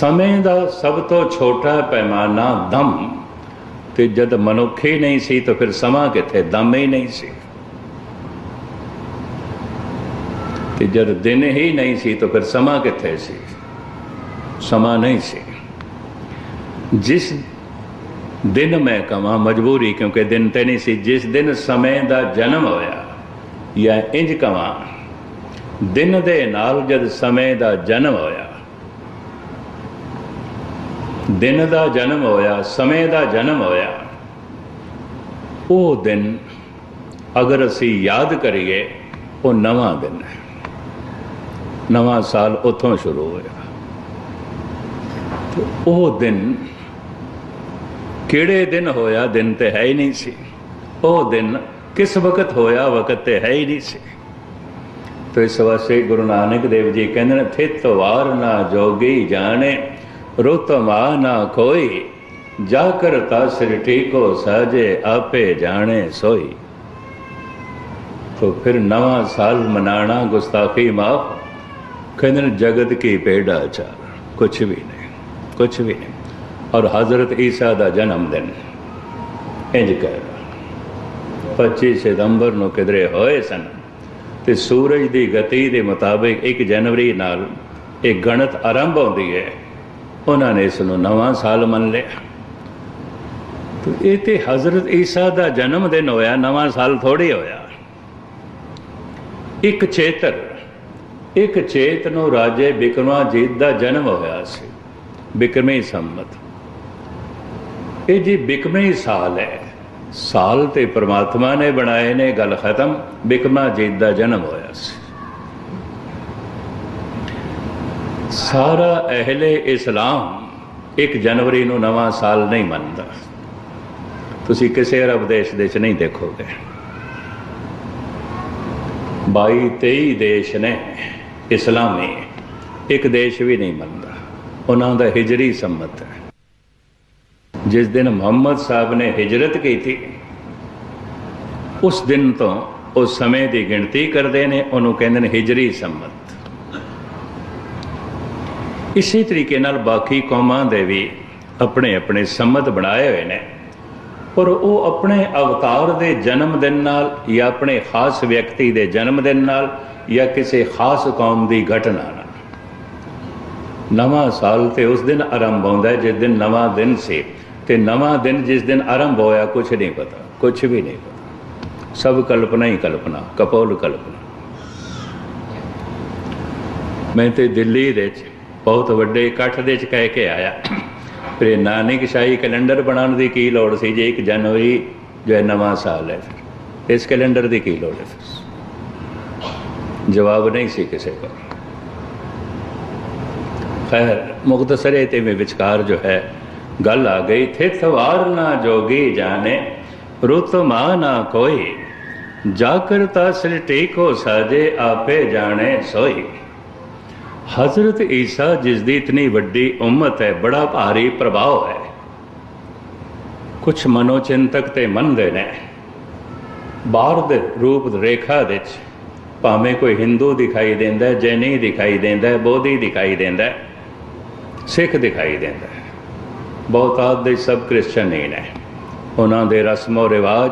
ਸਮੇਂ ਦਾ ਸਭ ਤੋਂ ਛੋਟਾ ਪੈਮਾਨਾ ਦਮ, ਤੇ ਜਦ ਮਨੁੱਖ ਹੀ ਨਹੀਂ ਸੀ ਤਾਂ ਫਿਰ ਸਮਾਂ ਕਿੱਥੇ? ਦਮ ਹੀ ਨਹੀਂ ਸੀ। ਤੇ ਜਦ ਦਿਨ ਹੀ ਨਹੀਂ ਸੀ ਤਾਂ ਫਿਰ ਸਮਾਂ ਕਿੱਥੇ ਸੀ? ਸਮਾਂ ਨਹੀਂ ਸੀ। ਜਿਸ ਦਿਨ ਮੈਂ ਕਮਾ ਮਜਬੂਰੀ, ਕਿਉਂਕਿ ਦਿਨ ਤੇ ਨਹੀਂ ਸੀ, ਜਿਸ ਦਿਨ ਸਮੇਂ ਦਾ ਜਨਮ ਹੋਇਆ, ਜਾਂ ਇੰਜ ਕਮਾ ਦਿਨ ਦੇ ਨਾਲ ਜਦ ਸਮੇਂ ਦਾ ਜਨਮ ਹੋਇਆ ਦਿਨ ਦਾ ਜਨਮ ਹੋਇਆ, ਸਮੇਂ ਦਾ ਜਨਮ ਹੋਇਆ। ਉਹ ਦਿਨ ਅਗਰ ਅਸੀਂ ਯਾਦ ਕਰੀਏ, ਉਹ ਨਵਾਂ ਦਿਨ ਹੈ। ਨਵਾਂ ਸਾਲ ਉੱਥੋਂ ਸ਼ੁਰੂ ਹੋਇਆ। ਤੇ ਉਹ ਦਿਨ ਕਿਹੜੇ ਦਿਨ ਹੋਇਆ, ਦਿਨ ਤੇ ਹੈ ਹੀ ਨਹੀਂ ਸੀ। ਉਹ ਦਿਨ ਕਿਸ ਵਕਤ ਹੋਇਆ, ਵਕਤ ਤੇ ਹੈ ਹੀ ਨਹੀਂ ਸੀ। ਤੋ ਇਸ ਵਾਸਤੇ ਗੁਰੂ ਨਾਨਕ ਦੇਵ ਜੀ ਕਹਿੰਦੇ ਨੇ, ਥਿਤ ਵਾਰ ਨਾ ਜੋਗੀ ਜਾਣੇ ਰੁਤ ਮਾ ਨਾ ਕੋਈ ਜਾ ਕਰਤਾ ਸ੍ਰਿਟੀ ਕੋ ਸਾਜੇ ਆਪੇ ਜਾਣੇ ਸੋਈ। ਤੋ ਫਿਰ ਨਵਾਂ ਸਾਲ ਮਨਾਣਾ ਗੁਸਤਾਖੀ ਮਾਫ ਕਹਿੰਦੇ ਨੇ ਜਗਤ ਕੀ ਪੇੜਾ ਚਾਰ, ਕੁਛ ਵੀ ਨਹੀਂ, ਕੁਛ ਵੀ ਨਹੀਂ। ਔਰ ਹਜ਼ਰਤ ਈਸਾ ਦਾ ਜਨਮ ਦਿਨ, ਇੰਜ ਕਰ 25 ਸਤੰਬਰ ਨੂੰ ਕਿਧਰੇ ਹੋਏ ਸਨ ਤੇ ਸੂਰਜ ਦੀ ਗਤੀ ਦੇ ਮੁਤਾਬਿਕ 1 ਜਨਵਰੀ ਨਾਲ ਇਹ ਗਣਤ ਆਰੰਭ ਹੁੰਦੀ ਹੈ। ਉਹਨਾਂ ਨੇ ਇਸ ਨੂੰ ਨਵਾਂ ਸਾਲ ਮੰਨ ਲਿਆ। ਤੇ ਇਹ ਤੇ ਹਜ਼ਰਤ ਈਸਾ ਦਾ ਜਨਮ ਦਿਨ ਹੋਇਆ, ਨਵਾਂ ਸਾਲ ਥੋੜੀ ਹੋਇਆ। ਇੱਕ ਚੇਤਰ, ਇੱਕ ਚੇਤ ਨੂੰ ਰਾਜੇ ਬਿਕਰਮਾਜੀਤ ਦਾ ਜਨਮ ਹੋਇਆ ਸੀ, ਬਿਕਰਮੀ ਸੰਮਤ। ਇਹ ਜੀ ਬਿਕਰਮੀ ਸਾਲ ਹੈ। ਸਾਲ ਤੇ ਪ੍ਰਮਾਤਮਾ ਨੇ ਬਣਾਏ ਨੇ, ਗੱਲ ਖਤਮ ਬਿਕਰਮਾਜੀਤ ਦਾ ਜਨਮ ਹੋਇਆ ਸੀ। ਸਾਰਾ ਅਹਲੇ ਇਸਲਾਮ 1 ਜਨਵਰੀ ਨੂੰ ਨਵਾਂ ਸਾਲ ਨਹੀਂ ਮੰਨਦਾ। ਤੁਸੀਂ ਕਿਸੇ ਅਰਬ ਦੇਸ਼ ਦੇ ਚ ਨਹੀਂ ਦੇਖੋਗੇ। 22 23 ਦੇਸ਼ ਨੇ ਇਸਲਾਮੀ, ਇੱਕ ਦੇਸ਼ ਵੀ ਨਹੀਂ ਮੰਨਦਾ। ਉਹਨਾਂ ਦਾ ਹਿਜਰੀ ਸੰਮਤ ਹੈ। ਜਿਸ ਦਿਨ ਮੁਹੰਮਦ ਸਾਹਿਬ ਨੇ ਹਿਜਰਤ ਕੀਤੀ, ਉਸ ਦਿਨ ਤੋਂ ਉਸ ਸਮੇਂ ਦੀ ਗਿਣਤੀ ਕਰਦੇ ਨੇ, ਉਹਨੂੰ ਕਹਿੰਦੇ ਨੇ ਹਿਜਰੀ ਸੰਮਤ। ਇਸੇ ਤਰੀਕੇ ਨਾਲ ਬਾਕੀ ਕੌਮਾਂ ਦੇ ਵੀ ਆਪਣੇ ਆਪਣੇ ਸੰਮਤ ਬਣਾਏ ਹੋਏ ਨੇ। ਪਰ ਉਹ ਆਪਣੇ ਅਵਤਾਰ ਦੇ ਜਨਮ ਦਿਨ ਨਾਲ ਜਾਂ ਆਪਣੇ ਖਾਸ ਵਿਅਕਤੀ ਦੇ ਜਨਮ ਦਿਨ ਨਾਲ ਜਾਂ ਕਿਸੇ ਖਾਸ ਕੌਮ ਦੀ ਘਟਨਾ ਨਾਲ। ਨਵਾਂ ਸਾਲ ਤੇ ਉਸ ਦਿਨ ਆਰੰਭ ਹੁੰਦਾ ਜਿਸ ਦਿਨ ਨਵਾਂ ਦਿਨ ਸੀ ਤੇ ਨਵਾਂ ਦਿਨ ਜਿਸ ਦਿਨ ਆਰੰਭ ਹੋਇਆ ਕੁਝ ਨਹੀਂ ਪਤਾ ਕੁਝ ਵੀ ਨਹੀਂ ਪਤਾ। ਸਭ ਕਲਪਨਾ ਹੀ ਕਲਪਨਾ, ਕਪੋਲ ਕਲਪਨਾ। ਮੈਂ ਤੇ ਦਿੱਲੀ ਦੇ ਚ ਬਹੁਤ ਵੱਡੇ ਇਕੱਠ ਦੇ ਚ ਕਹਿ ਕੇ ਆਇਆ। ਫਿਰ ਨਾਨਕ ਸ਼ਾਹੀ ਕੈਲੰਡਰ ਬਣਾਉਣ ਦੀ ਕੀ ਲੋੜ ਸੀ? ਜੇ 1 ਜਨਵਰੀ ਜੋ ਹੈ ਨਵਾਂ ਸਾਲ ਹੈ ਇਸ ਕੈਲੰਡਰ ਦੀ ਕੀ ਲੋੜ ਹੈ? ਜਵਾਬ ਨਹੀਂ ਸੀ ਕਿਸੇ ਕੋਲ। ਖੈਰ ਮੁਖਤਸਰੇ ਤੇ ਮੈਂ ਵਿਚਕਾਰ ਜੋ ਹੈ, ਗੱਲ ਆ ਗਈ ਥਿਤ ਵਾਰ ਨਾ ਜੋਗੀ ਜਾਣੇ, ਰੁਤ ਮਾ ਨਾ ਕੋਈ ਜਾ ਕਰਤਾ ਸ੍ਰਿਟੀ ਕੋ ਸਾਜੇ, ਆਪੇ ਜਾਣੇ ਸੋਈ। ਹਜ਼ਰਤ ਈਸਾ, ਜਿਸ ਦੀ ਇਤਨੀ ਵੱਡੀ ਉਮਤ ਹੈ, ਬੜਾ ਭਾਰੀ ਪ੍ਰਭਾਵ ਹੈ। ਕੁਝ ਮਨੋਚਿੰਤਕ ਤੇ ਮੰਨਦੇ ਨੇ। ਬਾਹਰ ਦੇ ਰੂਪ ਰੇਖਾ ਦੇ ਵਿੱਚ ਭਾਵੇਂ ਕੋਈ ਹਿੰਦੂ ਦਿਖਾਈ ਦਿੰਦਾ ਜੈਨੀ ਦਿਖਾਈ ਦਿੰਦਾ ਹੈ, ਬੋਧੀ ਦਿਖਾਈ ਦਿੰਦਾ ਸਿੱਖ ਦਿਖਾਈ ਦਿੰਦਾ ਹੈ। ਬਹੁਤਾਤ ਦੇ ਸਭ ਕ੍ਰਿਸਚਨ ਹੀ ਨੇ। ਉਹਨਾਂ ਦੇ ਰਸਮੋ ਰਿਵਾਜ,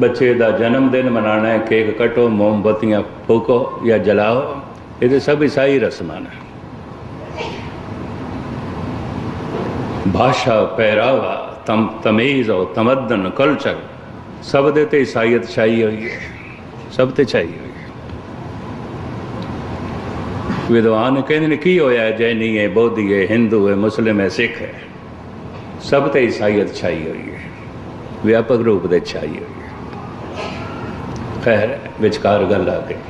ਬੱਚੇ ਦਾ ਜਨਮ ਦਿਨ ਮਨਾਣਾ ਹੈ, ਕੇਕ ਕਟੋ, ਮੋਮਬਤੀਆਂ ਫੂਕੋ ਜਾਂ ਜਲਾਓ। ਇਹਦੇ ਸਭ ਈਸਾਈ ਰਸਮਾਂ ਨੇ ਭਾਸ਼ਾ ਪਹਿਰਾਵਾ ਤਮ ਤਮੀਜ਼ ਔਰ ਤਮਦਨ ਕਲਚਰ ਸਭ ਦੇ ਤੇ ਈਸਾਈਅਤ ਛਾਈ ਹੋਈ ਹੈ ਸਭ ਤੇ ਛਾਈ ਹੋਈ ਹੈ ਵਿਦਵਾਨ ਕਹਿੰਦੇ ਨੇ ਕੀ ਹੋਇਆ ਜੈਨੀ ਹੈ ਬੋਧੀ ਹੈ ਹਿੰਦੂ ਹੈ ਮੁਸਲਿਮ ਹੈ ਸਿੱਖ ਹੈ ਸਭ ਤੇ ਈਸਾਈਅਤ ਛਾਈ ਹੋਈ ਹੈ ਵਿਆਪਕ ਰੂਪ ਦੇ ਛਾਈ ਹੋਈ ਹੈ ਖੈਰ ਵਿਚਕਾਰ ਗੱਲ ਆ ਗਈ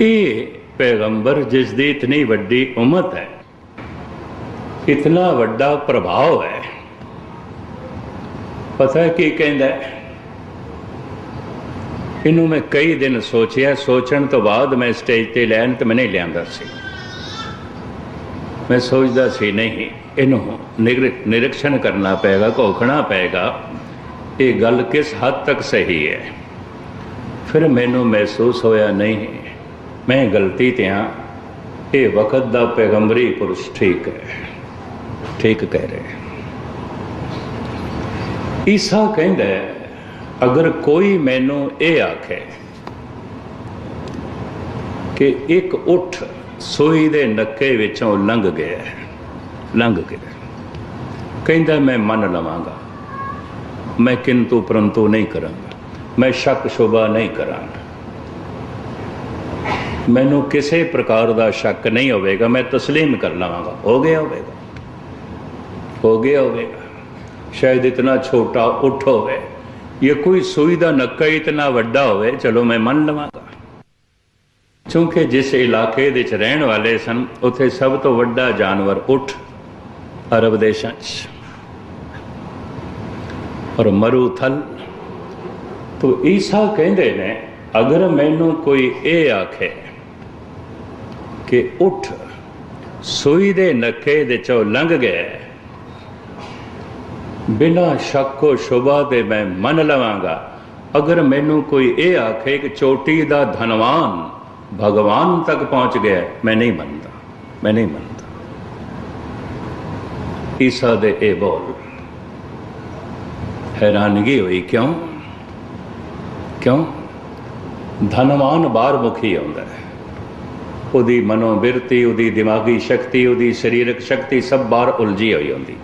ਇਹ ਪੈਗੰਬਰ ਜਿਸ ਦੀ ਇਤਨੀ ਵੱਡੀ ਉਮਤ ਹੈ, ਇਤਨਾ ਵੱਡਾ ਪ੍ਰਭਾਵ ਹੈ। ਪਤਾ ਹੈ ਕੀ ਕਹਿੰਦਾ ਇਹਨੂੰ ਮੈਂ ਕਈ ਦਿਨ ਸੋਚਿਆ, ਸੋਚਣ ਤੋਂ ਬਾਅਦ ਮੈਂ ਸਟੇਜ ਤੇ ਲੈਣ ਤੇ ਮੈਂ ਨਹੀਂ ਲਿਆਂਦਾ ਸੀ। ਮੈਂ ਸੋਚਦਾ ਸੀ, ਨਹੀਂ, ਇਹਨੂੰ ਨਿਰ- ਨਿਰੀਖਣ ਕਰਨਾ ਪਏਗਾ, ਘੋਖਣਾ ਪਏਗਾ, ਇਹ ਗੱਲ ਕਿਸ ਹੱਦ ਤੱਕ ਸਹੀ ਹੈ? ਫਿਰ ਮੈਨੂੰ ਮਹਿਸੂਸ ਹੋਇਆ, ਨਹੀਂ ਮੈਂ ਗਲਤੀ ਤੇ ਹਾਂ। ਇਹ ਵਕਤ ਦਾ ਪੈਗੰਬਰੀ ਪੁਰਸ਼ ਠੀਕ ਹੈ। ਠੀਕ ਕਹਿ ਰਹੇ ਈਸਾ ਕਹਿੰਦਾ ਅਗਰ ਕੋਈ ਮੈਨੂੰ ਇਹ ਆਖੇ ਕਿ ਇੱਕ ਉੱਠ ਸੋਈ ਦੇ ਨੱਕੇ ਵਿੱਚੋਂ ਲੰਘ ਗਿਆ ਲੰਘ ਗਿਆ ਕਹਿੰਦਾ, ਮੈਂ ਮੰਨ ਲਵਾਂਗਾ। ਮੈਂ ਕਿੰਤੂ ਪਰੰਤੂ ਨਹੀਂ ਕਰਾਂਗਾ। ਮੈਂ ਸ਼ੱਕ ਸ਼ੋਭਾ ਨਹੀਂ ਕਰਾਂਗਾ। ਮੈਨੂੰ ਕਿਸੇ ਪ੍ਰਕਾਰ ਦਾ ਸ਼ੱਕ ਨਹੀਂ ਹੋਵੇਗਾ, ਮੈਂ ਤਸਲੀਮ ਕਰ ਲਵਾਂਗਾ। ਹੋ ਗਿਆ ਹੋਵੇਗਾ। ਹੋ ਗਿਆ ਹੋਵੇਗਾ। ਸ਼ਾਇਦ ਇਤਨਾ ਛੋਟਾ ਉੱਠ ਹੋਵੇ। ਇਹ ਕੋਈ ਸੂਈ ਦਾ ਨੱਕਾ ਹੀ ਇਤਨਾ ਵੱਡਾ ਹੋਵੇ, ਚਲੋ ਮੈਂ ਮੰਨ ਲਵਾਂਗਾ। ਕਿਉਂਕਿ ਜਿਸ ਇਲਾਕੇ ਦੇ ਵਿੱਚ ਰਹਿਣ ਵਾਲੇ ਸਨ, ਉੱਥੇ ਸਭ ਤੋਂ ਵੱਡਾ ਜਾਨਵਰ ਉੱਠ ਅਰਬ ਦੇਸ਼ਾਂ 'ਚ। ਔਰ ਮਰੂਥਲ ਤੋ ਈਸਾ ਕਹਿੰਦੇ ਨੇ, ਅਗਰ ਮੈਨੂੰ ਕੋਈ ਇਹ ਆਖੇ ਕਿ ਉੱਠ, ਸੂਈ ਦੇ ਨੱਕੇ ਦੇ ਚੋਂ ਲੰਘ ਗਿਆ ਬਿਨਾ ਸ਼ੱਕੋ ਸ਼ੁਬਾ ਦੇ ਮੈਂ ਮੰਨ ਲਵਾਂਗਾ, ਅਗਰ ਮੈਨੂੰ ਕੋਈ ਇਹ ਆਖੇ ਕਿ ਚੋਟੀ ਦਾ ਧਨਵਾਨ ਭਗਵਾਨ ਤੱਕ ਪਹੁੰਚ ਗਿਆ, ਮੈਂ ਨਹੀਂ ਮੰਨਦਾ, ਮੈਂ ਨਹੀਂ ਮੰਨਦਾ। ਈਸਾ ਦੇ ਇਹ ਬੋਲ, ਹੈਰਾਨਗੀ ਹੋਈ ਕਿਉਂ? ਕਿਉਂ? ਧਨਵਾਨ ਬਾਹਰ ਮੁਖੀ ਆਉਂਦਾ ਹੈ। ਉਹਦੀ ਮਨੋਵਿਰਤੀ, ਉਹਦੀ ਦਿਮਾਗੀ ਸ਼ਕਤੀ, ਉਹਦੀ ਸਰੀਰਕ ਸ਼ਕਤੀ ਸਭ ਬਾਹਰ ਉਲਝੀ ਹੋਈ ਹੁੰਦੀ।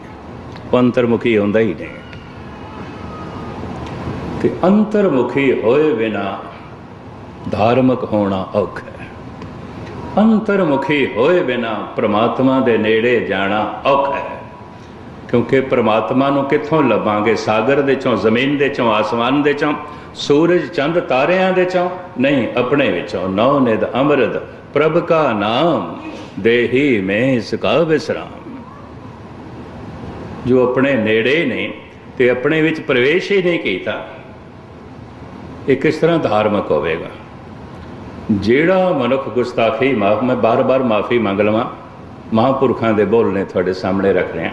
ਹੈ ਅੰਤਰਮੁਖੀ ਹੁੰਦਾ ਹੀ ਨਹੀਂ। ਤੇ ਅੰਤਰਮੁਖੀ ਹੋਏ ਬਿਨਾ ਧਾਰਮਿਕ ਹੋਣਾ ਔਖਾ ਹੈ। ਅੰਤਰਮੁਖੀ ਹੋਏ ਬਿਨਾ ਪ੍ਰਮਾਤਮਾ ਦੇ ਨੇੜੇ ਜਾਣਾ ਔਖਾ ਹੈ। ਕਿਉਂਕਿ ਪ੍ਰਮਾਤਮਾ ਨੂੰ ਕਿੱਥੋਂ ਲੱਭਾਂਗੇ? ਸਾਗਰ ਦੇ ਚੋਂ, ਜ਼ਮੀਨ ਦੇ ਚੋਂ, ਆਸਮਾਨ ਦੇ ਚੋਂ, ਸੂਰਜ, ਚੰਦ, ਤਾਰਿਆਂ ਦੇ ਚੋਂ? ਨਹੀਂ, ਆਪਣੇ ਵਿੱਚੋਂ। ਨੌ ਨਿਦ ਅੰਮ੍ਰਿਤ ਪ੍ਰਭ ਕਾ ਨਾਮ, ਦੇਹੀ ਮੈਂ ਇਸ ਕਾ ਵਿਸਰਾਮ। ਜੋ ਆਪਣੇ ਨੇੜੇ ਨੇ ਤੇ ਆਪਣੇ ਵਿੱਚ ਪ੍ਰਵੇਸ਼ ਹੀ ਨਹੀਂ ਕੀਤਾ, ਇਹ ਕਿਸ ਤਰ੍ਹਾਂ ਧਾਰਮਿਕ ਹੋਵੇਗਾ? ਜਿਹੜਾ ਮਨੁੱਖ ਗੁਸਤਾਖੀ, ਮਾਫ, ਮੈਂ ਬਾਰ-ਬਾਰ ਮਾਫੀ ਮੰਗ ਲਵਾਂ, ਮਹਾਂਪੁਰਖਾਂ ਦੇ ਬੋਲ ਨੇ ਤੁਹਾਡੇ ਸਾਹਮਣੇ ਰੱਖ ਰਿਹਾ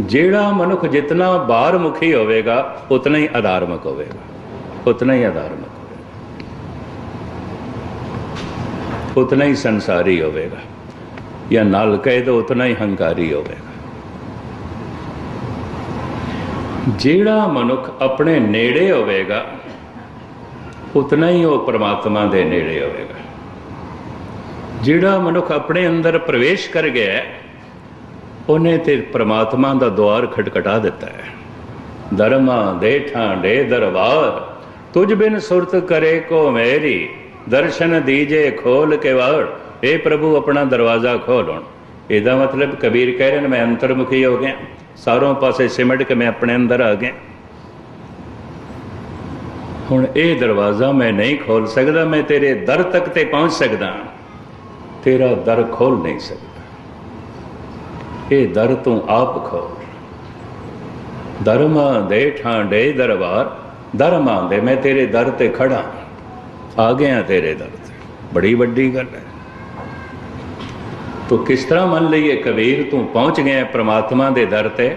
ਜਿਹੜਾ ਮਨੁੱਖ ਜਿਤਨਾ ਬਾਹਰ ਮੁਖੀ ਹੋਵੇਗਾ, ਉਤਨਾ ਹੀ ਅਧਾਰਮਿਕ ਹੋਵੇਗਾ। ਉਤਨਾ ਹੀ ਅਧਾਰਮਿਕ ਹੋਵੇਗਾ ਉਤਨਾ ਹੀ ਸੰਸਾਰੀ ਹੋਵੇਗਾ। ਜਾਂ ਨਾਲ ਕਹੇ ਤਾਂ ਉਤਨਾ ਹੀ ਹੰਕਾਰੀ ਹੋਵੇਗਾ। ਜਿਹੜਾ ਮਨੁੱਖ ਆਪਣੇ ਨੇੜੇ ਹੋਵੇਗਾ, ਉਤਨਾ ਹੀ ਉਹ ਪ੍ਰਮਾਤਮਾ ਦੇ ਨੇੜੇ ਹੋਵੇਗਾ। ਜਿਹੜਾ ਮਨੁੱਖ ਆਪਣੇ ਅੰਦਰ ਪ੍ਰਵੇਸ਼ ਕਰ ਗਿਆ ਉਹਨੇ ਤੇ ਪ੍ਰਮਾਤਮਾ ਦਾ ਦੁਆਰ ਖਟਖਟਾ ਦਿੱਤਾ ਹੈ। ਧਰਮਾ ਦੇ ਠਾਂਡੇ ਦਰਬਾਰ, ਤੁਝ ਬਿਨ ਸੁਰਤ ਕਰੇ ਕੋ ਮੇਰੀ। ਦਰਸ਼ਨ ਦੀਜੇ ਖੋਲ ਕੇ ਵਾੜ ਇਹ ਪ੍ਰਭੂ, ਆਪਣਾ ਦਰਵਾਜ਼ਾ ਖੋਲ ਹੁਣ। ਇਹਦਾ ਮਤਲਬ ਕਬੀਰ ਕਹਿ ਰਹੇ ਨੇ, ਮੈਂ ਅੰਤਰਮੁਖੀ ਹੋ ਗਿਆ। ਸਾਰੋਂ ਪਾਸੇ ਸਿਮਟ ਕੇ ਮੈਂ ਆਪਣੇ ਅੰਦਰ ਆ ਗਿਆ। ਹੁਣ ਇਹ ਦਰਵਾਜ਼ਾ ਮੈਂ ਨਹੀਂ ਖੋਲ ਸਕਦਾ, ਮੈਂ ਤੇਰੇ ਦਰ ਤੱਕ ਤੇ ਪਹੁੰਚ ਸਕਦਾ। ਤੇਰਾ ਦਰ ਖੋਲ ਨਹੀਂ ਸਕਦਾ। ਇਹ ਦਰ ਤੂੰ ਆਪ ਖੋਲ। ਧਰਮਾ ਦੇ ਠਾਂਡੇ ਦਰਬਾਰ, ਧਰਮਾਂ ਦੇ ਮੈਂ ਤੇਰੇ ਦਰ ਤੇ ਖੜਾ ਆ ਗਿਆ ਤੇਰੇ ਦਰ ਤੇ ਬੜੀ ਵੱਡੀ ਗੱਲ ਹੈ। ਤੋ ਕਿਸ ਤਰ੍ਹਾਂ ਮੰਨ ਲਈਏ ਕਬੀਰ? ਤੂੰ ਪਹੁੰਚ ਗਿਆ ਪ੍ਰਮਾਤਮਾ ਦੇ ਦਰ ਤੇ।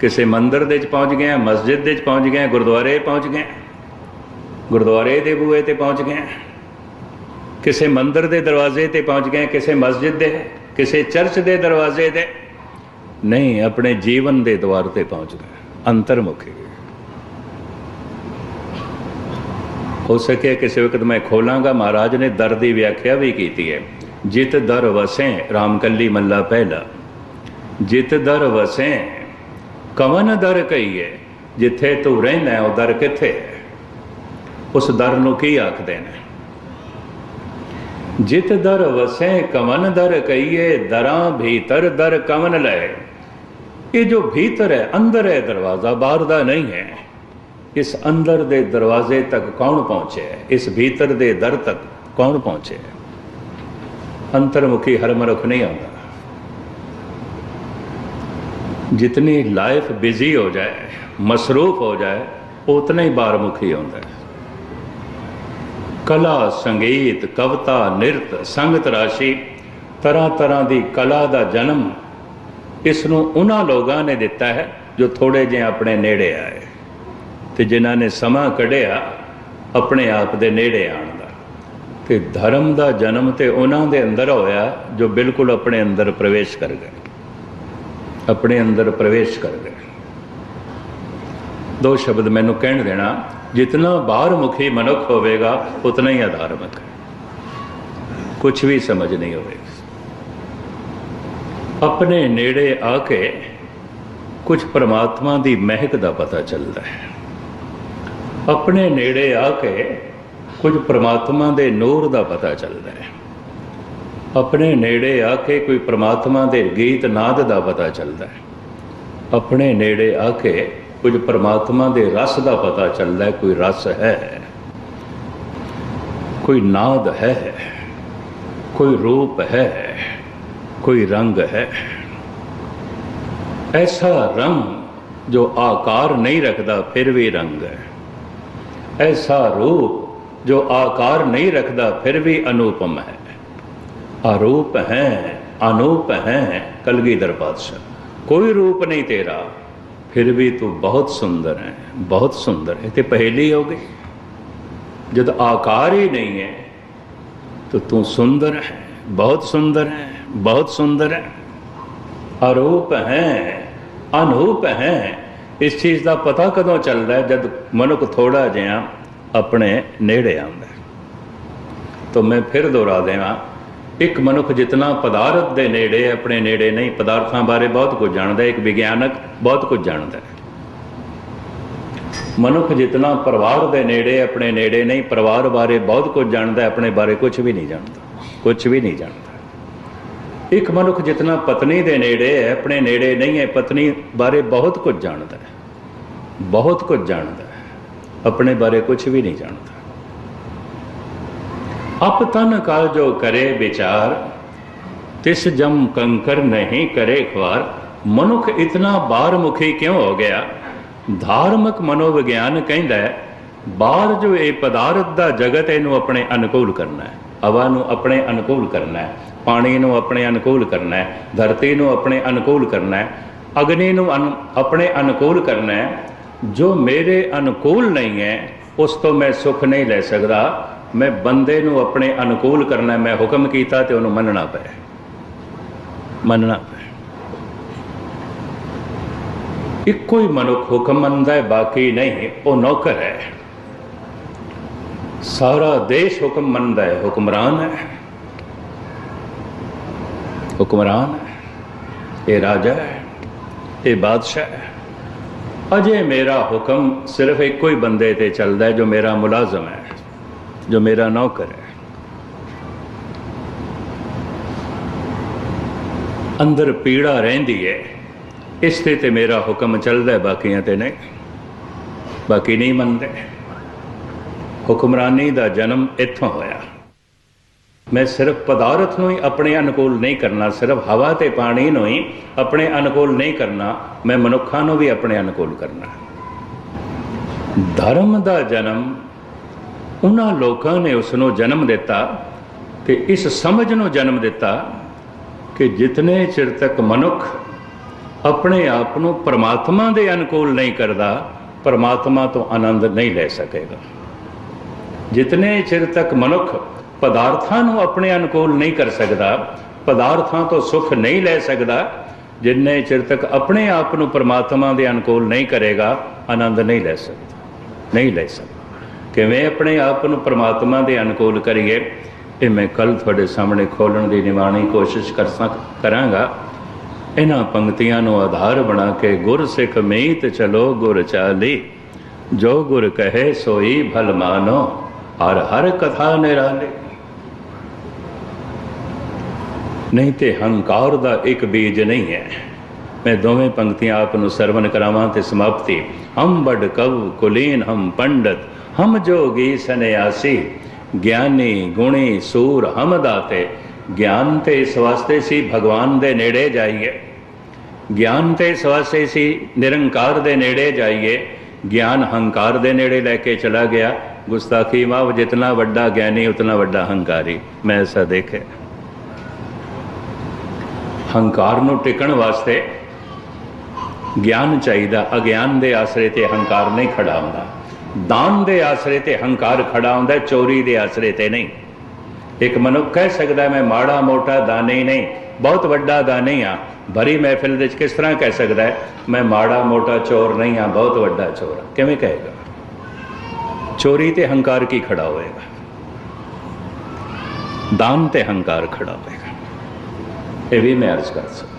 ਕਿਸੇ ਮੰਦਰ ਦੇ ਵਿੱਚ ਪਹੁੰਚ ਗਿਆ ਮਸਜਿਦ ਦੇ ਵਿੱਚ ਪਹੁੰਚ ਗਿਆ ਗੁਰਦੁਆਰੇ ਪਹੁੰਚ ਗਿਆ ਗੁਰਦੁਆਰੇ ਦੇ ਬੂਹੇ ਤੇ ਪਹੁੰਚ ਗਿਆ ਕਿਸੇ ਮੰਦਰ ਦੇ ਦਰਵਾਜ਼ੇ ਤੇ ਪਹੁੰਚ ਗਿਆ ਕਿਸੇ ਮਸਜਿਦ ਦੇ, ਕਿਸੇ ਚਰਚ ਦੇ ਦਰਵਾਜ਼ੇ ਤੇ। ਨਹੀਂ, ਆਪਣੇ ਜੀਵਨ ਦੇ ਦਵਾਰ ਤੇ ਪਹੁੰਚ ਗਏ ਅੰਤਰਮੁਖੀ ਹੋ ਸਕੇ ਕਿਸੇ ਵਕਤ ਮੈਂ ਖੋਲਾਂਗਾ। ਮਹਾਰਾਜ ਨੇ ਦਰ ਦੀ ਵਿਆਖਿਆ ਵੀ ਕੀਤੀ ਹੈ। ਜਿਤ ਦਰ ਵਸੈ ਰਾਮਕੱਲੀ ਮੱਲਾ ਪਹਿਲਾ। ਜਿਤ ਦਰ ਵਸੈ, ਕਵਨ ਦਰ ਕਹੀਏ? ਜਿੱਥੇ ਤੂੰ ਰਹਿਣਾ ਉਹ ਦਰ ਕਿੱਥੇ? ਹੈ ਉਸ ਦਰ ਨੂੰ ਕੀ ਆਖਦੇ ਨੇ? ਜਿਤ ਦਰ ਵਸੈ, ਕਵਨ ਦਰ ਕਹੀਏ? ਦਰਾਂ ਭੀਤਰ ਦਰ ਕਵਨ ਲੈ ਇਹ ਜੋ ਭੀਤਰ ਹੈ, ਅੰਦਰ ਹੈ, ਦਰਵਾਜ਼ਾ ਬਾਹਰ ਦਾ ਨਹੀਂ ਹੈ। ਇਸ ਅੰਦਰ ਦੇ ਦਰਵਾਜ਼ੇ ਤੱਕ ਕੌਣ ਪਹੁੰਚਿਆ ਇਸ ਭੀਤਰ ਦੇ ਦਰ ਤੱਕ ਕੌਣ ਪਹੁੰਚਿਆ ਅੰਤਰਮੁਖੀ ਹਰ ਮਨੁੱਖ ਨਹੀਂ ਆਉਂਦਾ। ਜਿਤਨੀ ਲਾਈਫ ਬਿਜ਼ੀ ਹੋ ਜਾਏ, ਮਸਰੂਫ ਹੋ ਜਾਏ, ਉਤਨਾ ਹੀ ਬਾਹਰਮੁਖੀ ਆਉਂਦਾ ਹੈ। ਕਲਾ, ਸੰਗੀਤ, ਕਵਿਤਾ, ਨਿਰਤ, ਸੰਗਤ ਰਾਸ਼ੀ, ਤਰ੍ਹਾਂ ਤਰ੍ਹਾਂ ਦੀ ਕਲਾ ਦਾ ਜਨਮ ਇਸ ਨੂੰ ਉਹਨਾਂ ਲੋਕਾਂ ਨੇ ਦਿੱਤਾ ਹੈ ਜੋ ਥੋੜੇ ਜਿਹੇ ਆਪਣੇ ਨੇੜੇ ਆਏ। ਤੇ ਜਿਨ੍ਹਾਂ ਨੇ ਸਮਾਂ ਕੱਢਿਆ ਆਪਣੇ ਆਪ ਦੇ ਨੇੜੇ ਆਉਣ ਦਾ। ਕਿ ਧਰਮ ਦਾ ਜਨਮ ਤੇ ਉਹਨਾਂ ਦੇ ਅੰਦਰ ਹੋਇਆ ਜੋ ਬਿਲਕੁਲ ਆਪਣੇ ਅੰਦਰ ਪ੍ਰਵੇਸ਼ ਕਰ ਗਏ। ਆਪਣੇ ਅੰਦਰ ਪ੍ਰਵੇਸ਼ ਕਰ ਗਏ। ਦੋ ਸ਼ਬਦ ਮੈਨੂੰ ਕਹਿਣ ਦੇਣਾ, ਜਿਤਨਾ ਬਾਹਰ ਮੁਖੀ ਮਨੁੱਖ ਹੋਵੇਗਾ, ਉਤਨਾ ਹੀ ਅਧਾਰਮਿਕ ਹੈ ਕੁਝ ਵੀ ਸਮਝ ਨਹੀਂ ਹੋਵੇਗੀ। ਆਪਣੇ ਨੇੜੇ ਆ ਕੇ ਕੁਝ ਪਰਮਾਤਮਾ ਦੀ ਮਹਿਕ ਦਾ ਪਤਾ ਚੱਲਦਾ ਹੈ। ਆਪਣੇ ਨੇੜੇ ਆ ਕੇ ਕੁਝ ਪ੍ਰਮਾਤਮਾ ਦੇ ਨੂਰ ਦਾ ਪਤਾ ਚੱਲਦਾ ਹੈ। ਆਪਣੇ ਨੇੜੇ ਆ ਕੇ ਕੋਈ ਪ੍ਰਮਾਤਮਾ ਦੇ ਗੀਤ ਨਾਦ ਦਾ ਪਤਾ ਚੱਲਦਾ ਹੈ। ਆਪਣੇ ਨੇੜੇ ਆ ਕੇ ਕੁਝ ਪ੍ਰਮਾਤਮਾ ਦੇ ਰਸ ਦਾ ਪਤਾ ਚੱਲਦਾ ਹੈ, ਕੋਈ ਰਸ ਹੈ। ਕੋਈ ਨਾਦ ਹੈ, ਕੋਈ ਰੂਪ ਹੈ, ਕੋਈ ਰੰਗ ਹੈ। ਐਸਾ ਰੰਗ ਜੋ ਆਕਾਰ ਨਹੀਂ ਰੱਖਦਾ, ਫਿਰ ਵੀ ਰੰਗ ਹੈ। ਐਸਾ ਰੂਪ ਜੋ ਆਕਾਰ ਨਹੀਂ ਰੱਖਦਾ, ਫਿਰ ਵੀ ਅਨੂਪਮ ਹੈ। ਆਰੂਪ ਹੈ, ਅਨੂਪ ਹੈ ਕਲਗੀਧਰ ਪਾਤਸ਼ਾਹ ਕੋਈ ਰੂਪ ਨਹੀਂ ਤੇਰਾ, ਫਿਰ ਵੀ ਤੂੰ ਬਹੁਤ ਸੁੰਦਰ ਹੈ, ਬਹੁਤ ਸੁੰਦਰ ਹੈ। ਤੇ ਪਹਿਲੀ ਹੋ ਗਈ। ਜਦ ਆਕਾਰ ਹੀ ਨਹੀਂ ਹੈ, ਤਾਂ ਤੂੰ ਸੁੰਦਰ ਹੈ, ਬਹੁਤ ਸੁੰਦਰ ਹੈ, ਬਹੁਤ ਸੁੰਦਰ ਹੈ। ਅਰੂਪ ਹੈ, ਅਨੂਪ ਹੈ ਇਸ ਚੀਜ਼ ਦਾ ਪਤਾ ਕਦੋਂ ਚੱਲਦਾ ਜਦ ਮਨੁੱਖ ਥੋੜਾ ਜਿਹਾ ਆਪਣੇ ਨੇੜੇ ਆਉਂਦਾ ਤਾਂ ਮੈਂ ਫਿਰ ਦੁਹਰਾ ਦੇਵਾਂ, ਇੱਕ ਮਨੁੱਖ ਜਿਤਨਾ ਪਦਾਰਥ ਦੇ ਨੇੜੇ, ਆਪਣੇ ਨੇੜੇ ਨਹੀਂ, ਪਦਾਰਥਾਂ ਬਾਰੇ ਬਹੁਤ ਕੁਝ ਜਾਣਦਾ ਇੱਕ ਵਿਗਿਆਨਕ ਬਹੁਤ ਕੁਝ ਜਾਣਦਾ ਹੈ। ਮਨੁੱਖ ਜਿਤਨਾ ਪਰਿਵਾਰ ਦੇ ਨੇੜੇ, ਆਪਣੇ ਨੇੜੇ ਨਹੀਂ, ਪਰਿਵਾਰ ਬਾਰੇ ਬਹੁਤ ਕੁਝ ਜਾਣਦਾ ਆਪਣੇ ਬਾਰੇ ਕੁਝ ਵੀ ਨਹੀਂ ਜਾਣਦਾ, ਕੁਝ ਵੀ ਨਹੀਂ ਜਾਣਦਾ। ਇੱਕ ਮਨੁੱਖ ਜਿਤਨਾ ਪਤਨੀ ਦੇ ਨੇੜੇ ਹੈ, ਆਪਣੇ ਨੇੜੇ ਨਹੀਂ ਹੈ, ਪਤਨੀ ਬਾਰੇ ਬਹੁਤ ਕੁਝ ਜਾਣਦਾ ਹੈ। ਬਹੁਤ ਕੁਝ ਜਾਣਦਾ ਹੈ। ਆਪਣੇ ਬਾਰੇ ਕੁਝ ਵੀ ਨਹੀਂ ਜਾਣਦਾ। ਅਪ ਤਨ ਕਾ ਜੋ ਕਰੇ ਵਿਚਾਰ ਤਿਸ ਜਮ ਕੰਕਰ ਨਹੀਂ ਕਰੇ ਖਵਾਰ ਮਨੁੱਖ ਇਤਨਾ ਬਾਹਰਮੁਖੀ ਕਿਉਂ ਹੋ ਗਿਆ? ਧਾਰਮਿਕ ਮਨੋਵਿਗਿਆਨ ਕਹਿੰਦਾ ਹੈ ਬਾਹਰ ਜੋ ਇਹ ਪਦਾਰਥ ਦਾ ਜਗਤ ਹੈ, ਇਹਨੂੰ ਆਪਣੇ ਅਨੁਕੂਲ ਕਰਨਾ ਹੈ। ਹਵਾ ਨੂੰ ਆਪਣੇ ਅਨੁਕੂਲ ਕਰਨਾ ਹੈ ਪਾਣੀ ਨੂੰ ਆਪਣੇ ਅਨੁਕੂਲ ਕਰਨਾ ਹੈ ਧਰਤੀ ਨੂੰ ਆਪਣੇ ਅਨੁਕੂਲ ਕਰਨਾ ਹੈ ਅਗਨੀ ਨੂੰ ਅਨੁ- ਆਪਣੇ ਅਨੁਕੂਲ ਕਰਨਾ ਹੈ। ਜੋ ਮੇਰੇ ਅਨੁਕੂਲ ਨਹੀਂ ਹੈ, ਉਸ ਤੋਂ ਮੈਂ ਸੁੱਖ ਨਹੀਂ ਲੈ ਸਕਦਾ। ਮੈਂ ਬੰਦੇ ਨੂੰ ਆਪਣੇ ਅਨੁਕੂਲ ਕਰਨਾ, ਮੈਂ ਹੁਕਮ ਕੀਤਾ ਤੇ ਉਹਨੂੰ ਮੰਨਣਾ ਪਏ ਮੰਨਣਾ ਪਏ ਇੱਕੋ ਹੀ ਮਨੁੱਖ ਹੁਕਮ ਮੰਨਦਾ ਹੈ, ਬਾਕੀ ਨਹੀਂ, ਉਹ ਨੌਕਰ ਹੈ। ਸਾਰਾ ਦੇਸ਼ ਹੁਕਮ ਮੰਨਦਾ ਹੈ, ਹੁਕਮਰਾਨ ਹੈ। ਹੁਕਮਰਾਨ ਹੈ। ਇਹ ਰਾਜਾ ਹੈ, ਇਹ ਬਾਦਸ਼ਾਹ ਹੈ। ਅਜੇ ਮੇਰਾ ਹੁਕਮ ਸਿਰਫ ਇੱਕੋ ਹੀ ਬੰਦੇ ਤੇ ਚੱਲਦਾ ਹੈ ਜੋ ਮੇਰਾ ਮੁਲਾਜ਼ਮ ਹੈ, ਜੋ ਮੇਰਾ ਨੌਕਰ ਹੈ। ਅੰਦਰ ਪੀੜਾ ਰਹਿੰਦੀ ਹੈ, ਇਸ ਤੇ ਤੇ ਮੇਰਾ ਹੁਕਮ ਚੱਲਦਾ ਹੈ, ਬਾਕੀਆਂ ਤੇ ਨਹੀਂ। ਬਾਕੀ ਨਹੀਂ ਮੰਨਦੇ। ਹੁਕਮਰਾਨੀ ਦਾ ਜਨਮ ਇੱਥੋਂ ਹੋਇਆ। ਮੈਂ ਸਿਰਫ ਪਦਾਰਥ ਨੂੰ ਹੀ ਆਪਣੇ ਅਨੁਕੂਲ ਨਹੀਂ ਕਰਨਾ, ਸਿਰਫ ਹਵਾ ਤੇ ਪਾਣੀ ਨੂੰ ਹੀ ਆਪਣੇ ਅਨੁਕੂਲ ਨਹੀਂ ਕਰਨਾ, ਮੈਂ ਮਨੁੱਖਾਂ ਨੂੰ ਵੀ ਆਪਣੇ ਅਨੁਕੂਲ ਕਰਨਾ ਧਰਮ ਦਾ ਜਨਮ, ਉਹਨਾਂ ਲੋਕਾਂ ਨੇ ਉਸ ਨੂੰ ਜਨਮ ਦਿੱਤਾ ਤੇ ਇਸ ਸਮਝ ਨੂੰ ਜਨਮ ਦਿੱਤਾ ਕਿ ਜਿਤਨੇ ਚਿਰ ਤੱਕ ਮਨੁੱਖ ਆਪਣੇ ਆਪ ਨੂੰ ਪਰਮਾਤਮਾ ਦੇ ਅਨੁਕੂਲ ਨਹੀਂ ਕਰਦਾ, ਪਰਮਾਤਮਾ ਤੋਂ ਆਨੰਦ ਨਹੀਂ ਲੈ ਸਕੇਗਾ। ਜਿਤਨੇ ਚਿਰ ਤੱਕ ਮਨੁੱਖ ਪਦਾਰਥਾਂ ਨੂੰ ਆਪਣੇ ਅਨੁਕੂਲ ਨਹੀਂ ਕਰ ਸਕਦਾ, ਪਦਾਰਥਾਂ ਤੋਂ ਸੁੱਖ ਨਹੀਂ ਲੈ ਸਕਦਾ, ਜਿੰਨੇ ਚਿਰ ਤੱਕ ਆਪਣੇ ਆਪ ਨੂੰ ਪਰਮਾਤਮਾ ਦੇ ਅਨੁਕੂਲ ਨਹੀਂ ਕਰੇਗਾ, ਆਨੰਦ ਨਹੀਂ ਲੈ ਸਕਦਾ, ਨਹੀਂ ਲੈ ਸਕਦਾ। ਕਿਵੇਂ ਆਪਣੇ ਆਪ ਨੂੰ ਪਰਮਾਤਮਾ ਦੇ ਅਨੁਕੂਲ ਕਰੀਏ, ਇਹ ਮੈਂ ਕੱਲ ਤੁਹਾਡੇ ਸਾਹਮਣੇ ਖੋਲਣ ਦੀ ਨਿਵਾਣੀ ਕੋਸ਼ਿਸ਼ ਕਰ ਸਕ, ਕਰਾਂਗਾ। ਇਹਨਾਂ ਪੰਕਤੀਆਂ ਨੂੰ ਆਧਾਰ ਬਣਾ ਕੇ ਗੁਰ ਸਿੱਖ ਮੀਤ ਚਲੋ ਗੁਰ ਚਾਲੀ, ਜੋ ਗੁਰ ਕਹੇ ਸੋਈ ਭਲ ਮਾਨੋ, ਹਰ ਹਰ ਕਥਾ ਨਿਰਾਲੇ। ਨਹੀਂ ਤੇ ਹੰਕਾਰ ਦਾ ਇੱਕ ਬੀਜ ਨਹੀਂ ਹੈ। ਮੈਂ ਦੋਵੇਂ ਪੰਕਤੀਆਂ ਆਪ ਨੂੰ ਸਰਵਨ ਕਰਾਵਾਂ ਤੇ ਸਮਾਪਤੀ। ਹਮ ਬੜ ਕਵ ਕੁਲੀਨ, ਹਮ ਪੰਡਤ, ਹਮ ਜੋਗੀ ਸੰਨਿਆਸੀ। ਗਿਆਨੀ ਗੁਣੀ ਸੂਰ ਹਮ ਦਾਤੇ। ਗਿਆਨ ਤੇ ਇਸ ਵਾਸਤੇ ਸੀ ਭਗਵਾਨ ਦੇ ਨੇੜੇ ਜਾਈਏ। ਗਿਆਨ ਤੇ ਇਸ ਵਾਸਤੇ ਸੀ ਨਿਰੰਕਾਰ ਦੇ ਨੇੜੇ ਜਾਈਏ। ਗਿਆਨ ਹੰਕਾਰ ਦੇ ਨੇੜੇ ਲੈ ਕੇ ਚਲਾ ਗਿਆ। ਗੁਸਤਾਖੀ ਮਾਵ ਜਿਤਨਾ ਵੱਡਾ ਗਿਆਨੀ, ਉਤਨਾ ਵੱਡਾ ਹੰਕਾਰੀ। ਮੈਂ ਐਸਾ ਦੇਖਿਆ। ਹੰਕਾਰ ਨੂੰ ਟਿਕਣ ਵਾਸਤੇ ਗਿਆਨ ਚਾਹੀਦਾ, ਅਗਿਆਨ ਦੇ ਆਸਰੇ ਤੇ ਹੰਕਾਰ ਨਹੀਂ ਖੜਾ ਹੁੰਦਾ। ਦਾਨ ਦੇ ਆਸਰੇ ਤੇ ਹੰਕਾਰ ਖੜਾ ਹੁੰਦਾ, ਚੋਰੀ ਦੇ ਆਸਰੇ ਤੇ ਨਹੀਂ। ਇੱਕ ਮਨੁੱਖ ਕਹਿ ਸਕਦਾ, ਮੈਂ ਮਾੜਾ, ਮੋਟਾ ਦਾਨੀ ਨਹੀਂ, ਬਹੁਤ ਵੱਡਾ ਦਾਨੀ ਆ ਭਰੀ ਮਹਿਫਿਲ ਦੇ ਵਿੱਚ ਕਿਸ ਤਰ੍ਹਾਂ ਕਹਿ ਸਕਦਾ ਹੈ, ਮੈਂ ਮਾੜਾ, ਮੋਟਾ ਚੋਰ ਨਹੀਂ ਆ ਬਹੁਤ ਵੱਡਾ ਚੋਰ ਹਾਂ? ਕਿਵੇਂ ਕਹੇਗਾ? ਚੋਰੀ ਤੇ ਹੰਕਾਰ ਕੀ ਖੜਾ ਹੋਏਗਾ? ਦਾਨ ਤੇ ਹੰਕਾਰ ਖੜਾ ਹੋਏਗਾ। ਇਹ ਵੀ ਮੈਂ ਅਰਜ਼ ਕਰ ਸਕਦਾ।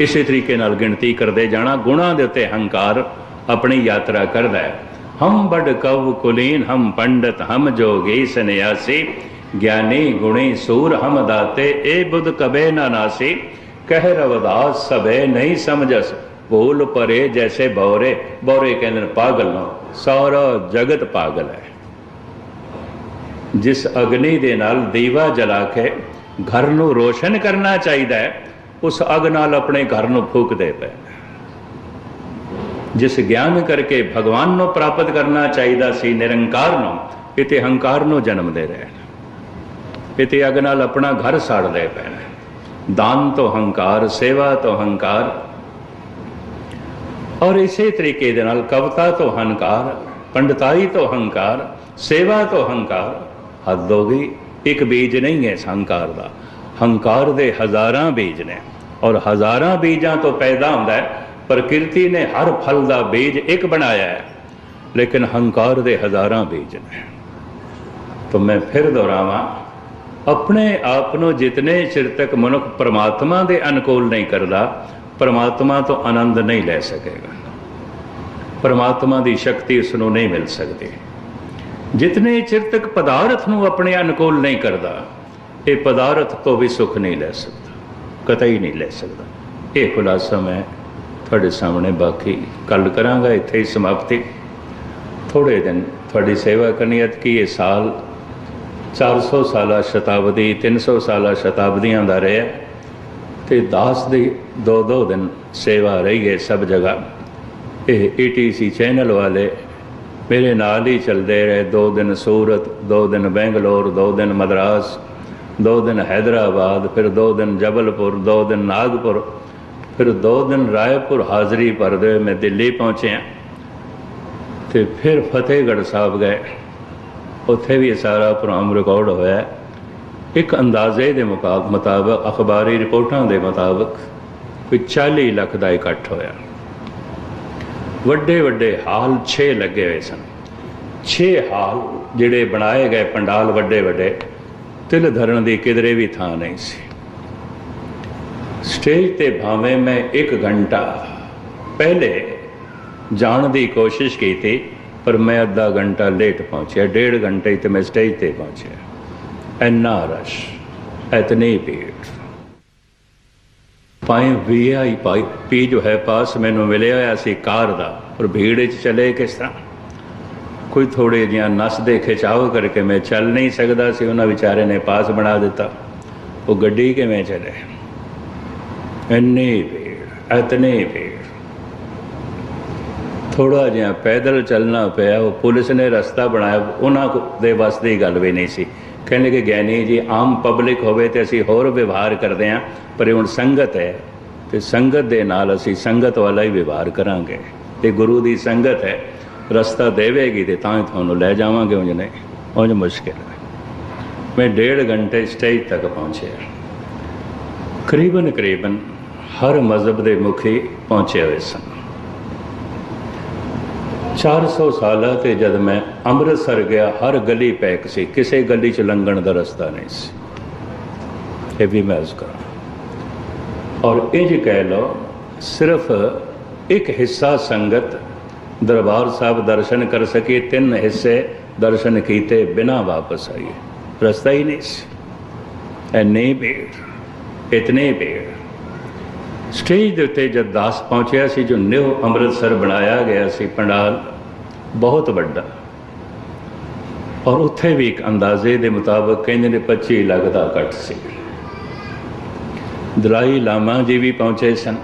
ਇਸੇ ਤਰੀਕੇ ਨਾਲ ਗਿਣਤੀ ਕਰਦੇ ਜਾਣਾ, ਗੁਣਾ ਦੇ ਉੱਤੇ ਹੰਕਾਰ ਆਪਣੀ ਯਾਤਰਾ ਕਰਦਾ ਹੈ। ਹਮ ਬੜ ਕਵ ਕੁਲੀਨ, ਹਮ ਪੰਡਤ, ਹਮ ਜੋਗੀ ਸੰਨਿਆਸੀ। ਗਿਆਨੀ ਗੁਣੀ ਸੂਰ ਹਮ ਦਾਤੇ, ਏ ਬੁੱਧ ਕਬੇ ਨਾ ਨਾਸੀ। ਕਹਿ ਰਵਦਾਸ, ਸਭੇ ਨਹੀਂ ਸਮਝਸ ਭੂਲ ਪਰੇ ਜੈਸੇ ਬੌਰੇ ਬੌਰੇ ਕਹਿੰਦੇ ਨੇ ਪਾਗਲ ਨੂੰ ਸਾਰਾ ਜਗਤ ਪਾਗਲ ਹੈ। ਜਿਸ ਅਗਨੀ ਦੇ ਨਾਲ ਦੀਵਾ ਜਲਾ ਕੇ ਘਰ ਨੂੰ ਰੋਸ਼ਨ ਕਰਨਾ ਚਾਹੀਦਾ ਹੈ, ਉਸ ਅਗ ਨਾਲ ਆਪਣੇ ਘਰ ਨੂੰ ਫੂਕਦੇ ਪਏ। ਜਿਸ ਗਿਆਨ ਕਰਕੇ ਭਗਵਾਨ ਨੂੰ ਪ੍ਰਾਪਤ ਕਰਨਾ ਚਾਹੀਦਾ ਸੀ, ਨਿਰੰਕਾਰ ਨੂੰ, ਇਤੇ ਹੰਕਾਰ ਨੂੰ ਜਨਮ ਦੇ ਰਹੇ ਨੇ। ਇਤੇ ਅਗ ਨਾਲ ਆਪਣਾ ਘਰ ਸਾੜਦੇ ਪਏ ਨੇ। ਦਾਨ ਤੋਂ ਹੰਕਾਰ, ਸੇਵਾ ਤੋਂ ਹੰਕਾਰ। ਔਰ ਇਸੇ ਤਰੀਕੇ ਦੇ ਨਾਲ ਕਵਤਾ ਤੋਂ ਹੰਕਾਰ, ਪੰਡਤਾਈ ਤੋਂ ਹੰਕਾਰ, ਸੇਵਾ ਤੋਂ ਹੰਕਾਰ, ਹੱਦ ਹੋ ਗਈ। ਇੱਕ ਬੀਜ ਨਹੀਂ ਹੈ ਇਸ ਹੰਕਾਰ ਦਾ। ਹੰਕਾਰ ਦੇ ਹਜ਼ਾਰਾਂ ਬੀਜ ਨੇ ਔਰ ਹਜ਼ਾਰਾਂ ਬੀਜਾਂ ਤੋਂ ਪੈਦਾ ਹੁੰਦਾ ਹੈ, ਪ੍ਰਕਿਰਤੀ ਨੇ ਹਰ ਫਲ ਦਾ ਬੀਜ ਇੱਕ ਬਣਾਇਆ ਹੈ, ਲੇਕਿਨ ਹੰਕਾਰ ਦੇ ਹਜ਼ਾਰਾਂ ਬੀਜ ਨੇ। ਤਾਂ ਮੈਂ ਫਿਰ ਦੁਹਰਾਵਾਂ, ਆਪਣੇ ਆਪ ਨੂੰ ਜਿਤਨੇ ਚਿਰ ਤੱਕ ਮਨੁੱਖ ਪ੍ਰਮਾਤਮਾ ਦੇ ਅਨੁਕੂਲ ਨਹੀਂ ਕਰਦਾ, ਪ੍ਰਮਾਤਮਾ ਤੋਂ ਆਨੰਦ ਨਹੀਂ ਲੈ ਸਕੇਗਾ। ਪਰਮਾਤਮਾ ਦੀ ਸ਼ਕਤੀ ਉਸ ਨੂੰ ਨਹੀਂ ਮਿਲ ਸਕਦੀ। ਜਿਤਨੇ ਚਿਰ ਤੱਕ ਪਦਾਰਥ ਨੂੰ ਆਪਣੇ ਅਨੁਕੂਲ ਨਹੀਂ ਕਰਦਾ, ਇਹ ਪਦਾਰਥ ਤੋਂ ਵੀ ਸੁੱਖ ਨਹੀਂ ਲੈ ਸਕਦਾ, ਕਤਈ ਨਹੀਂ ਲੈ ਸਕਦਾ। ਇਹ ਖੁਲਾਸਾ ਮੈਂ ਤੁਹਾਡੇ ਸਾਹਮਣੇ ਬਾਕੀ ਕੱਲ ਕਰਾਂਗਾ, ਇੱਥੇ ਹੀ ਸਮਾਪਤੀ। ਥੋੜੇ ਦਿਨ ਤੁਹਾਡੀ ਸੇਵਾ ਕਰਨੀ ਹੈ, ਕਿ ਇਹ ਸਾਲ 400 ਸਾਲਾ ਸ਼ਤਾਬਦੀ 300 ਸਾਲਾ ਸ਼ਤਾਬਦੀਆਂ ਦਾ ਰਿਹਾ ਤੇ ਦਾਸ ਦੀ ਦੋ ਦੋ ਦਿਨ ਸੇਵਾ ਰਹੀ ਹੈ ਸਭ ਜਗ੍ਹਾ। ਇਹ ਈਟੀਸੀ ਚੈਨਲ ਵਾਲੇ ਮੇਰੇ ਨਾਲ ਹੀ ਚੱਲਦੇ ਰਹੇ। ਦੋ ਦਿਨ ਸੂਰਤ, ਦੋ ਦਿਨ ਬੈਂਗਲੌਰ, ਦੋ ਦਿਨ ਮਦਰਾਸ, ਦੋ ਦਿਨ ਹੈਦਰਾਬਾਦ, ਫਿਰ ਦੋ ਦਿਨ ਜਬਲਪੁਰ, ਦੋ ਦਿਨ ਨਾਗਪੁਰ, ਫਿਰ ਦੋ ਦਿਨ ਰਾਏਪੁਰ ਹਾਜ਼ਰੀ ਭਰਦੇ ਹੋਏ ਮੈਂ ਦਿੱਲੀ ਪਹੁੰਚਿਆ। ਤੇ ਫਿਰ ਫਤਿਹਗੜ੍ਹ ਸਾਹਿਬ ਗਏ। ਉੱਥੇ ਵੀ ਇਹ ਸਾਰਾ ਪ੍ਰੋਗਰਾਮ ਰਿਕਾਰਡ ਹੋਇਆ। ਇੱਕ ਅੰਦਾਜ਼ੇ ਦੇ ਮੁਕਾ- ਮੁਤਾਬਕ, ਅਖਬਾਰੀ ਰਿਪੋਰਟਾਂ ਦੇ ਮੁਤਾਬਕ ਕੋਈ 40 ਲੱਖ ਦਾ ਇਕੱਠ ਹੋਇਆ। ਵੱਡੇ ਵੱਡੇ ਹਾਲ 6 ਲੱਗੇ ਹੋਏ ਸਨ। 6 ਹਾਲ ਜਿਹੜੇ ਬਣਾਏ ਗਏ ਪੰਡਾਲ ਵੱਡੇ ਵੱਡੇ, ਤਿਲ ਧਰਨ ਦੀ ਕਿਧਰੇ ਵੀ ਥਾਂ ਨਹੀਂ ਸੀ। ਸਟੇਜ ਤੇ ਭਾਵੇਂ ਮੈਂ 1 ਘੰਟਾ ਪਹਿਲੇ ਜਾਣ ਦੀ ਕੋਸ਼ਿਸ਼ ਕੀਤੀ, ਪਰ ਮੈਂ ਅੱਧਾ ਘੰਟਾ ਲੇਟ ਪਹੁੰਚਿਆ। ਡੇਢ ਘੰਟੇ ਤੇ ਮੈਂ ਸਟੇਜ ਤੇ ਪਹੁੰਚਿਆ। ਇੰਨਾ ਰਸ਼ ਐਤਨੀ ਭੀੜ। ਪਾਏ ਵੀਆਈ ਪਾਈ ਪੀ ਜੋ ਹੈ ਪਾਸ ਮੈਨੂੰ ਮਿਲਿਆ ਹੋਇਆ ਸੀ ਕਾਰ ਦਾ, ਪਰ ਭੀੜ ਵਿੱਚ ਚਲੇ ਕਿਸ ਤਰ੍ਹਾਂ? ਕੋਈ ਥੋੜੇ ਜਿਹਾ ਨਸ ਦੇ ਖਿਚਾਵ ਕਰਕੇ ਮੈਂ ਚੱਲ ਨਹੀਂ ਸਕਦਾ ਸੀ, ਉਹਨਾਂ ਵਿਚਾਰੇ ਨੇ ਪਾਸ ਬਣਾ ਦਿੱਤਾ। ਉਹ ਗੱਡੀ ਕਿਵੇਂ ਚਲੇ? ਇੰਨੀ ਭੀੜ ਇਤਨੀ ਭੀੜ। ਥੋੜਾ ਜਿਹਾ ਪੈਦਲ ਚੱਲਣਾ ਪਿਆ, ਉਹ ਪੁਲਿਸ ਨੇ ਰਸਤਾ ਬਣਾਇਆ, ਉਹਨਾਂ ਦੇ ਵੱਸ ਦੀ ਗੱਲ ਵੀ ਨਹੀਂ ਸੀ। ਕਹਿੰਦੇ ਕਿ ਗਿਆਨੀ ਜੀ, ਆਮ ਪਬਲਿਕ ਹੋਵੇ ਤੇ ਅਸੀਂ ਹੋਰ ਵਿਵਹਾਰ ਕਰਦੇ ਹਾਂ, ਪਰ ਇਹ ਹੁਣ ਸੰਗਤ ਹੈ ਤੇ ਸੰਗਤ ਦੇ ਨਾਲ ਅਸੀਂ ਸੰਗਤ ਵਾਲਾ ਹੀ ਵਿਵਹਾਰ ਕਰਾਂਗੇ। ਤੇ ਗੁਰੂ ਦੀ ਸੰਗਤ ਹੈ, ਰਸਤਾ ਦੇਵੇਗੀ ਤੇ ਤਾਂ ਹੀ ਤੁਹਾਨੂੰ ਲੈ ਜਾਵਾਂਗੇ ਉਂਝ ਨਹੀਂ, ਉਂਝ ਮੁਸ਼ਕਿਲ ਹੈ। ਮੈਂ ਡੇਢ ਘੰਟੇ ਸਟੇਜ ਤੱਕ ਪਹੁੰਚਿਆ। ਕਰੀਬਨ ਕਰੀਬਨ ਹਰ ਮਜ਼ਹਬ ਦੇ ਮੁਖੀ ਪਹੁੰਚੇ ਹੋਏ ਸਨ। 400 ਸਾਲਾਂ ਤੇ ਜਦ ਮੈਂ ਅੰਮ੍ਰਿਤਸਰ ਗਿਆ, ਹਰ ਗਲੀ ਪੈਕ ਸੀ। ਕਿਸੇ ਗਲੀ ਚ ਲੰਘਣ ਦਾ ਰਸਤਾ ਨਹੀਂ ਸੀ। ਇਹ ਵੀ ਮੈਂ ਉਸ ਕਰਾਂ। ਔਰ ਇੰਜ ਕਹਿ ਲਓ, ਸਿਰਫ ਇੱਕ ਹਿੱਸਾ ਸੰਗਤ ਦਰਬਾਰ ਸਾਹਿਬ ਦਰਸ਼ਨ ਕਰ ਸਕੀ, ਤਿੰਨ ਹਿੱਸੇ ਦਰਸ਼ਨ ਕੀਤੇ, ਬਿਨਾ ਵਾਪਸ ਆਈਏ ਰਸਤਾ ਹੀ ਨਹੀਂ ਸੀ। ਐਨੇ ਭੀੜ, ਇਤਨੇ ਭੀੜ। ਸਟੇਜ ਦੇ ਉੱਤੇ ਜਦ ਦਾਸ ਪਹੁੰਚਿਆ ਸੀ, ਜੋ ਨਿਊ ਅੰਮ੍ਰਿਤਸਰ ਬਣਾਇਆ ਗਿਆ ਸੀ, ਪੰਡਾਲ ਬਹੁਤ ਵੱਡਾ। ਔਰ ਉੱਥੇ ਵੀ ਇੱਕ ਅੰਦਾਜ਼ੇ ਦੇ ਮੁਤਾਬਕ ਕਹਿੰਦੇ ਨੇ 25 ਲੱਖ ਦਾ ਇਕੱਠ ਸੀ। ਦਲਾਈ ਲਾਮਾ ਜੀ ਵੀ ਪਹੁੰਚੇ ਸਨ।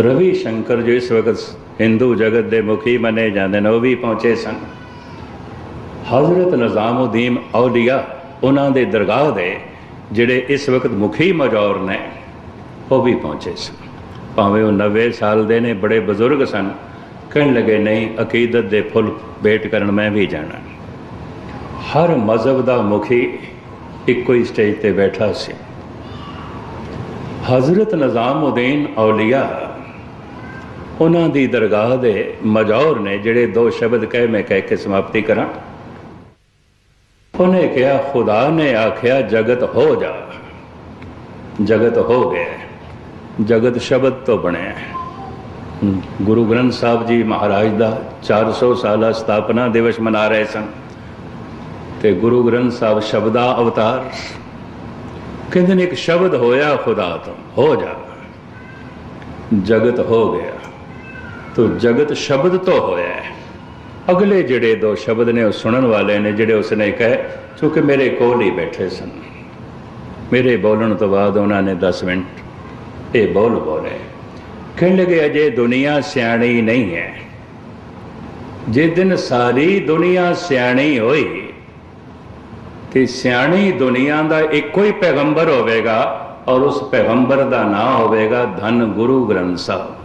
ਰਵੀ ਸ਼ੰਕਰ ਜੋ ਇਸ ਵਕਤ ਹਿੰਦੂ ਜਗਤ ਦੇ ਮੁਖੀ ਮੰਨੇ ਜਾਂਦੇ ਨੇ, ਉਹ ਵੀ ਪਹੁੰਚੇ ਸਨ। ਹਜ਼ਰਤ ਨਿਜ਼ਾਮਉਦੀਨ ਔਲੀਆ ਉਹਨਾਂ ਦੇ ਦਰਗਾਹ ਦੇ ਜਿਹੜੇ ਇਸ ਵਕਤ ਮੁਖੀ ਮਜੌਰ ਨੇ, ਉਹ ਵੀ ਪਹੁੰਚੇ ਸਨ। ਭਾਵੇਂ ਉਹ 90 ਸਾਲ ਦੇ ਨੇ, ਬੜੇ ਬਜ਼ੁਰਗ ਸਨ। ਕਹਿਣ ਲੱਗੇ, ਨਹੀਂ, ਅਕੀਦਤ ਦੇ ਫੁੱਲ ਭੇਟ ਕਰਨ ਮੈਂ ਵੀ ਜਾਣਾ ਹਰ ਮਜ਼ਹਬ ਦਾ ਮੁਖੀ ਇੱਕੋ ਹੀ ਸਟੇਜ ਤੇ ਬੈਠਾ ਸੀ। ਹਜ਼ਰਤ ਨਿਜ਼ਾਮਉਦੀਨ ਔਲੀਆ ਉਹਨਾਂ ਦੀ ਦਰਗਾਹ ਦੇ ਮਜੌਰ ਨੇ ਜਿਹੜੇ ਦੋ ਸ਼ਬਦ ਕਹਿ ਮੈਂ ਕਹਿ ਕੇ ਸਮਾਪਤੀ ਕਰਾਂ, ਉਹਨੇ ਕਿਹਾ, ਖੁਦਾ ਨੇ ਆਖਿਆ, ਜਗਤ ਹੋ ਜਾ। ਜਗਤ ਹੋ ਗਿਆ। ਜਗਤ ਸ਼ਬਦ ਤੋਂ ਬਣਿਆ। ਹੈ ਗੁਰੂ ਗ੍ਰੰਥ ਸਾਹਿਬ ਜੀ ਮਹਾਰਾਜ ਦਾ 400 ਸਾਲਾ ਸਥਾਪਨਾ ਦਿਵਸ ਮਨਾ ਰਹੇ ਸਨ। ਤੇ ਗੁਰੂ ਗ੍ਰੰਥ ਸਾਹਿਬ ਸ਼ਬਦਾ ਅਵਤਾਰ ਕਹਿੰਦੇ ਨੇ, ਇੱਕ ਸ਼ਬਦ ਹੋਇਆ ਖੁਦਾ ਤੋਂ, ਹੋ ਜਾ, ਜਗਤ ਹੋ ਗਿਆ। ਤੋ ਜਗਤ ਸ਼ਬਦ ਤੋਂ ਹੋਇਆ ਅਗਲੇ ਜਿਹੜੇ ਦੋ ਸ਼ਬਦ ਨੇ ਉਹ ਸੁਣਨ ਵਾਲੇ ਨੇ, ਜਿਹੜੇ ਉਸਨੇ ਕਹੇ ਕਿਉਂਕਿ ਮੇਰੇ ਕੋਲ ਹੀ ਬੈਠੇ ਸਨ। ਮੇਰੇ ਬੋਲਣ ਤੋਂ ਬਾਅਦ ਉਹਨਾਂ ਨੇ 10 ਮਿੰਟ, ਇਹ ਬੋਲ ਬੋਲੇ ਕਹਿਣ ਲਗੇ ਅਜੇ ਦੁਨੀਆ ਸਿਆਣੀ ਨਹੀਂ ਹੈ। ਜਿਸ ਦਿਨ ਸਾਰੀ ਦੁਨੀਆ ਸਿਆਣੀ ਹੋਈ, ਤੇ ਸਿਆਣੀ ਦੁਨੀਆ ਦਾ ਇੱਕੋ ਹੀ ਪੈਗੰਬਰ ਹੋਵੇਗਾ ਔਰ ਉਸ ਪੈਗੰਬਰ ਦਾ ਨਾਮ ਹੋਵੇਗਾ ਧੰਨ ਗੁਰੂ ਗ੍ਰੰਥ ਸਾਹਿਬ।